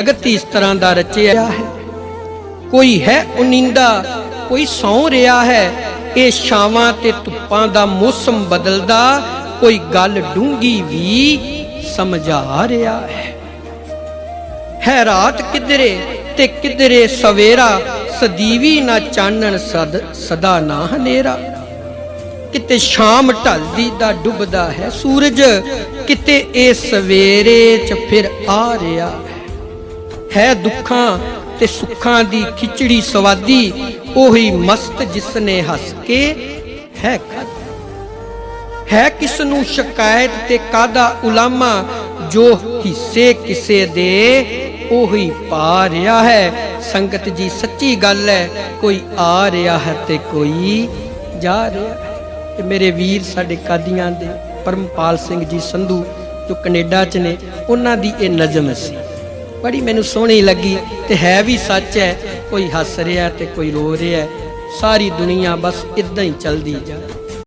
ਜਗਤ ਇਸ ਤਰ੍ਹਾਂ ਦਾ ਰਚਿਆ ਹੈ। ਕੋਈ ਹੈ ਉਨਿੰਦਾ, ਕੋਈ ਸੌ ਰਿਹਾ ਹੈ। ਇਹ ਛਾਵਾਂ ਤੇ ਧੁੱਪਾਂ ਦਾ ਮੌਸਮ ਬਦਲਦਾ, ਕੋਈ ਗੱਲ ਡੂੰਗੀ ਵੀ ਸਮਝਾ ਰਿਹਾ ਹੈ। ਹੈ ਰਾਤ ਕਿਧਰੇ ਤੇ ਕਿਧਰੇ ਸਵੇਰਾ, ਸਦੀਵੀ ਨਾ ਚਾਨਣ ਸਦ, ਸਦਾ ਨਾ ਹਨੇਰਾ। ਕਿਤੇ ਸ਼ਾਮ ਢਲਦੀ ਦਾ ਡੁੱਬਦਾ ਹੈ ਸੂਰਜ, ਕਿਤੇ ਇਹ ਸਵੇਰੇ ਚ ਫਿਰ ਆ ਰਿਹਾ ਹੈ। ਹੈ ਦੁੱਖਾਂ ਤੇ ਸੁੱਖਾਂ ਦੀ ਖਿਚੜੀ ਸਵਾਦੀ, ਉਹੀ ਮਸਤ ਜਿਸਨੇ ਹੱਸ ਕੇ ਹੈ ਖਾਧੀ ਹੈ ਕਿਸ ਨੂੰ ਸ਼ਿਕਾਇਤ ਤੇ ਕਾਦਾ ਉਲਾਮਾ, ਜੋ ਹਿੱਸੇ ਕਿਸੇ ਦੇ, ਉਹੀ ਪਾ ਰਿਹਾ ਹੈ। ਸੰਗਤ ਜੀ, ਸੱਚੀ ਗੱਲ ਹੈ, ਕੋਈ ਆ ਰਿਹਾ ਹੈ ਤੇ ਕੋਈ ਜਾ ਰਿਹਾ ਹੈ। ਤੇ ਮੇਰੇ ਵੀਰ ਸਾਡੇ ਕਾਦੀਆਂ ਦੇ, ਪਰਮਪਾਲ ਸਿੰਘ ਜੀ ਸੰਧੂ, ਜੋ ਕੈਨੇਡਾ 'ਚ ਨੇ, ਉਹਨਾਂ ਦੀ ਇਹ ਨਜ਼ਮ ਸੀ। ਬੜੀ ਮੈਨੂੰ ਸੋਹਣੀ ਲੱਗੀ ਤੇ ਹੈ ਵੀ ਸੱਚ ਹੈ, ਕੋਈ ਹੱਸ ਰਿਹਾ ਤੇ ਕੋਈ ਰੋ ਰਿਹਾ ਸਾਰੀ ਦੁਨੀਆ ਬਸ ਇਦਾਂ ਹੀ ਚੱਲਦੀ ਜਾ